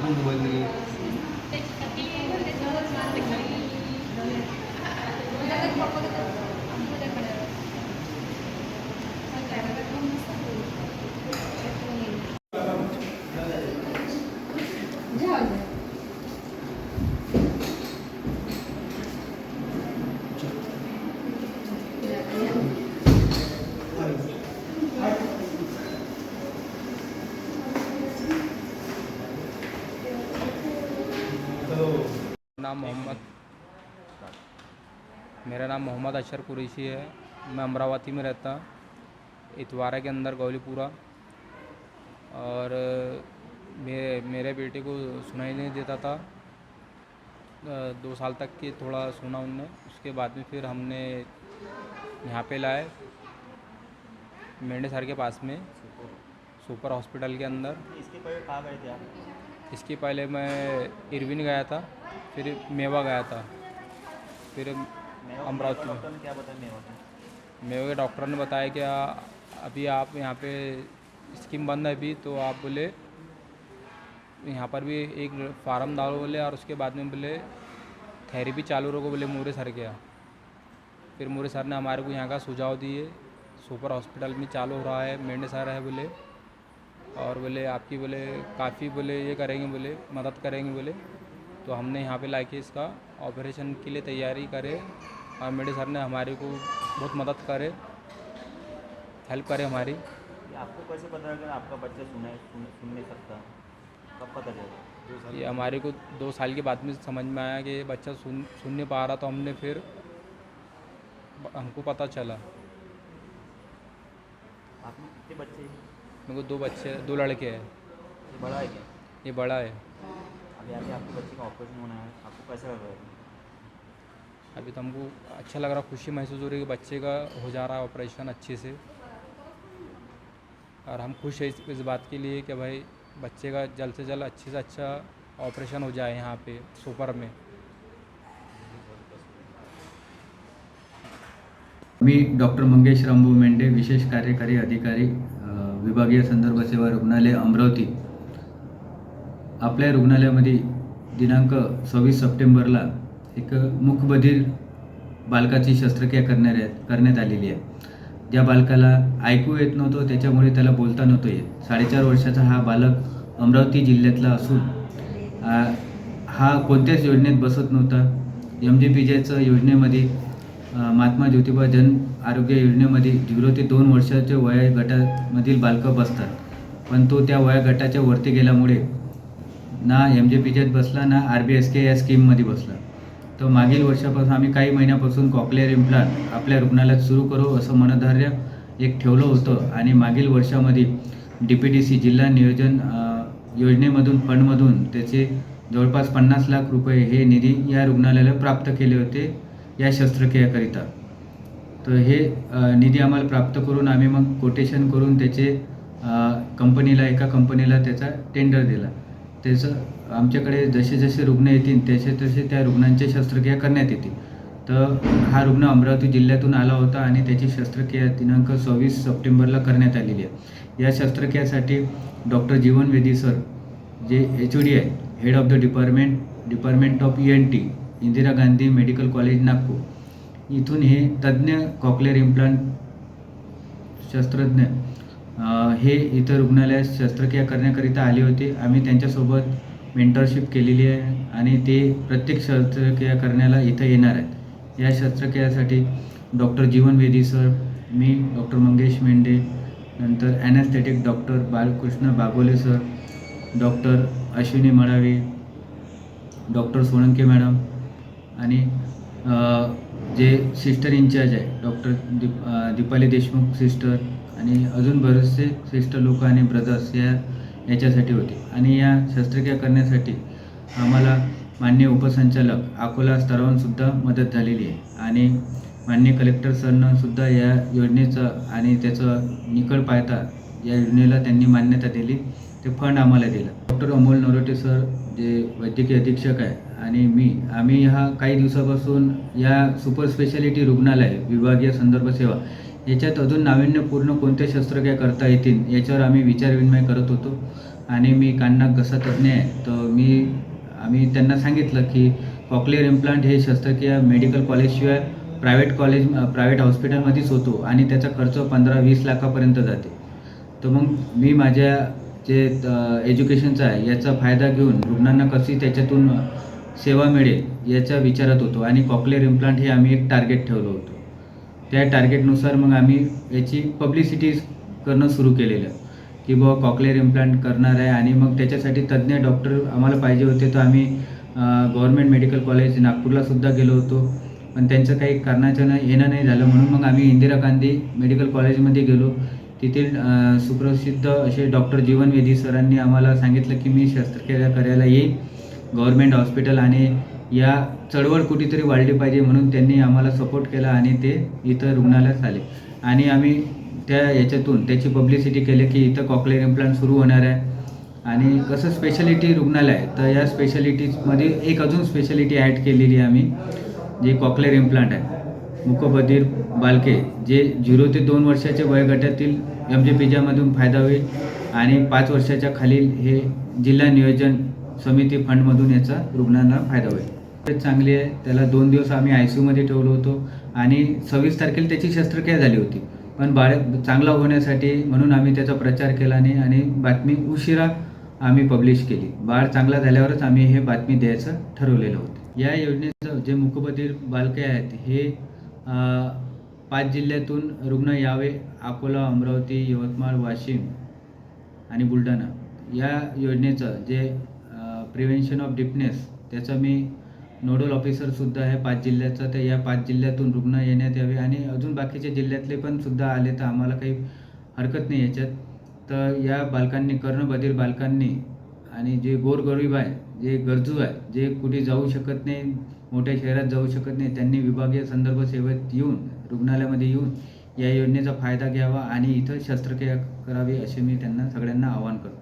Mobile नाही नाम मोहम्मद। मेरा नाम मोहम्मद अशर कुरैशी है। मैं अमरावती में रहता इतवारा के अंदर गौलीपुरा। और मेरे मेरे बेटे को सुनाई नहीं देता था। दो साल तक के थोड़ा सुना उनने। उसके बाद में फिर हमने यहाँ पे लाए मेंढे सर के पास में सुपर। हॉस्पिटल के अंदर। इसके गए थे आप? इसके पहले मैं इरविन गया था फिर मेवा गया था फिर अमरावती में। क्या बताया मेवा का? मेवे के डॉक्टर ने बताया कि अभी आप यहाँ पे स्कीम बंद है अभी तो आप बोले यहाँ पर भी एक फार्म डालो बोले और उसके बाद में बोले थेरेपी चालू रखो बोले मूरे सर के यहाँ। फिर मूरे सर ने हमारे को यहाँ का सुझाव दिए सुपर हॉस्पिटल में चालू हो रहा है मेंढे सर है बोले। और बोले आपकी बोले काफ़ी बोले ये करेंगे बोले मदद करेंगे बोले। तो हमने यहाँ पे लाके इसका ऑपरेशन के लिए तैयारी करे और मेरे सर ने हमारे को बहुत मदद करे हेल्प करे हमारी। आपको कैसे पता लगा? आपका बच्चा सुना सुन, सुन नहीं सकता। कब पता चला? ये हमारे को दो साल के बाद में समझ में आया कि ये बच्चा सुन सुन नहीं पा रहा तो हमने फिर हमको पता चला। आपने कितने बच्चे हैं? मेरे को दो बच्चे दो लड़के हैं। ये बड़ा है क्या? ये बड़ा है। अभी आगे आपके बच्चे का ऑपरेशन होना है आपको कैसा लग रहा है? अभी तो हमको अच्छा लग रहा खुशी महसूस हो रही है कि बच्चे का हो जा रहा है ऑपरेशन अच्छे से। और हम खुश हैं इस, इस बात के लिए कि भाई बच्चे का जल्द से जल्द अच्छे से अच्छा ऑपरेशन हो जाए यहाँ पे सुपर में। मी डॉक्टर मंगेश रामभाऊ मेंढे विशेष कार्यकारी अधिकारी विभागीय संदर्भ सेवा रुग्णालय अमरावती. आपल्या रुग्णालयामध्ये दिनांक सव्वीस सप्टेंबरला एक मुखबधीर बालकाची शस्त्रक्रिया करणाऱ्या करण्यात आलेली आहे. ज्या बालकाला ऐकू येत नव्हतं त्याच्यामुळे त्याला बोलता नव्हतं येत. साडेचार वर्षाचा हा बालक अमरावती जिल्ह्यातला असून हा कोणत्याच योजनेत बसत नव्हता. एम जे पी जेचं योजनेमध्ये महात्मा ज्योतिबा जन आरोग्य योजनेमध्ये झिरो ते दोन वर्षाच्या वयोगटामधील बालकं बसतात. पण तो त्या वयोगटाच्या वरती गेल्यामुळे ना एम जे पी जेत बसला ना आर बी एस के या स्कीममध्ये बसला. तर मागील वर्षापासून आम्ही काही महिन्यापासून कॉकलेअर इम्प्लांट आपल्या रुग्णालयात सुरू करू असं मनधार्य एक ठेवलं होतं आणि मागील वर्षामध्ये डी पी डी सी जिल्हा नियोजन योजनेमधून फंडमधून त्याचे जवळपास पन्नास लाख रुपये हे निधी या रुग्णालयाला प्राप्त केले होते या शस्त्रक्रियाकरिता. तर हे निधी आम्हाला प्राप्त करून आम्ही मग कोटेशन करून त्याचे कंपनीला एका कंपनीला त्याचा टेंडर दिला. त्याचं आमच्याकडे जसे जसे रुग्ण येतील तसे तसे त्या रुग्णांची शस्त्रक्रिया करण्यात येतील. तर हा रुग्ण अमरावती जिल्ह्यातून आला होता आणि त्याची शस्त्रक्रिया दिनांक सव्वीस सप्टेंबरला करण्यात आलेली आहे. या शस्त्रक्रियासाठी डॉक्टर जीवन वेदी सर जे एच ओ डी आहे head of the department department of E N T Indira Gandhi medical college Nagpur. इथून हे तज्ज्ञ कॉकलेअर इम्प्लांट शस्त्रज्ञ हे इथं रुग्णालयात शस्त्रक्रिया करण्याकरिता आले होते. आम्ही त्यांच्यासोबत मेंटरशिप केलेली आहे आणि ते प्रत्येक शस्त्रक्रिया करण्याला इथं येणार आहेत. या शस्त्रक्रियासाठी डॉक्टर जीवन वेदी सर मी डॉक्टर मंगेश मेंढे नंतर anaesthetic doctor Balkrishna Bagole sir doctor Ashwini Malawe doctor Solanke madam आणि जे सिस्टर इन्चार्ज आहे डॉक्टर दीप दीपाली देशमुख सिस्टर आणि अजून बरेचसे सिस्टर लोक आणि ब्रदर्स या याच्यासाठी होते. आणि या शस्त्रक्रिया करण्यासाठी आम्हाला मान्य उपसंचालक अकोला स्तरावरूनसुद्धा मदत झालेली आहे. आणि मान्य कलेक्टर सरनंसुद्धा या योजनेचं आणि त्याचं निकळ पाहता या योजनेला त्यांनी मान्यता दिली. ते फंड आम्हाला दिलं. डॉक्टर अमोल नरोटे सर जे वैद्यकीय अधीक्षक आहे आणि मी आम्ही हा काही दिवसापासून या सुपर स्पेशालिटी रुग्णालय विभागीय संदर्भ सेवा याच्यात अजून नाविन्यपूर्ण कोणत्या शस्त्रक्रिया करता येतील याच्यावर आम्ही विचारविनिमय करत होतो. आणि मी काननाक घसा तज्ज्ञ आहे तर मी आम्ही त्यांना सांगितलं की कॉकलिअर इम्प्लांट हे शस्त्रक्रिया मेडिकल कॉलेजशिवाय प्रायव्हेट कॉलेज प्रायव्हेट हॉस्पिटलमध्येच होतो आणि त्याचा खर्च पंधरा वीस लाखापर्यंत जाते. तर मग मी माझ्या जे एज्युकेशनचं आहे याचा फायदा घेऊन रुग्णांना कशी त्याच्यातून सेवा मिळेल याचा विचारत होतो. आणि कॉकलेअर इम्प्लांट हे आम्ही एक टार्गेट ठेवलं होतं. त्या टार्गेटनुसार मग आम्ही याची पब्लिसिटी करणं सुरू केलेलं. की बुवा कॉकलेअर इम्प्लांट करणार आहे आणि मग त्याच्यासाठी तज्ज्ञ डॉक्टर आम्हाला पाहिजे होते तर आम्ही गव्हर्मेंट मेडिकल कॉलेज नागपूरलासुद्धा गेलो होतो. पण त्यांचं काही कारणाच्या नाही येणं नाही झालं. म्हणून मग आम्ही इंदिरा गांधी मेडिकल कॉलेजमध्ये गेलो. तेथील सुप्रसिद्ध असे डॉक्टर जीवन वेदी सरांनी आम्हाला सांगितलं की मी शस्त्रक्रिया करायला येईन गव्हर्मेंट हॉस्पिटल आणि या चळवळ कुठेतरी वाढली पाहिजे म्हणून त्यांनी आम्हाला सपोर्ट केला आणि ते इथं रुग्णालयात आले. आणि आम्ही त्या याच्यातून त्याची पब्लिसिटी केली की इथं कॉकलेअर इम्प्लांट सुरू होणार आहे. आणि कसं स्पेशालिटी रुग्णालय आहे तर या स्पेशालिटीजमध्ये एक अजून स्पेशालिटी ॲड केलेली आहे आम्ही जे कॉकलेअर इम्प्लांट आहे. मुकबधीर बालके जे झिरो ते दोन वर्षाच्या वयोगटातील एम जे पिजामधून फायदा होईल आणि पाच वर्षाच्या खालील हे जिल्हा नियोजन समिती फंडमधून याचा रुग्णांना फायदा होईल. चांगली आहे. त्याला दोन दिवस आम्ही आय सी यूमध्ये ठेवलो होतो आणि सव्वीस तारखेला त्याची शस्त्रक्रिया झाली होती. पण बाळ चांगला होण्यासाठी म्हणून आम्ही त्याचा प्रचार केला नाही आणि बातमी उशिरा आम्ही पब्लिश केली. बाळ चांगला झाल्यावरच आम्ही हे बातमी द्यायचं ठरवलेलं होतं. या योजनेचं जे मुकबधीर बालके आहेत हे पाच जिल्ह्यातून रुग्ण यावे अकोला अमरावती यवतमाळ वाशिम आणि बुलढाणा. या योजनेचं जे प्रिव्हेन्शन ऑफ डिपनेस त्याचं मी नोडल ऑफिसरसुद्धा आहे पाच जिल्ह्याचं. तर या पाच जिल्ह्यातून रुग्ण येण्यात यावे आणि अजून बाकीचे जिल्ह्यातले पण सुद्धा आले तर आम्हाला काही हरकत नाही याच्यात. तर या बालकांनी कर्णबधीर बालकांनी आणि जे गोरगरीब आहे जे गरजू आहे जे कुठे जाऊ शकत नाही मोठ्या शहरात जाऊ शकत नाही त्यांनी विभागीय संदर्भ सेवेत येऊन रुग्णालयामध्ये येऊन या योजनेचा फायदा घ्यावा आणि इथं शस्त्रक्रिया करावी असे मी त्यांना सगळ्यांना आवाहन करतो.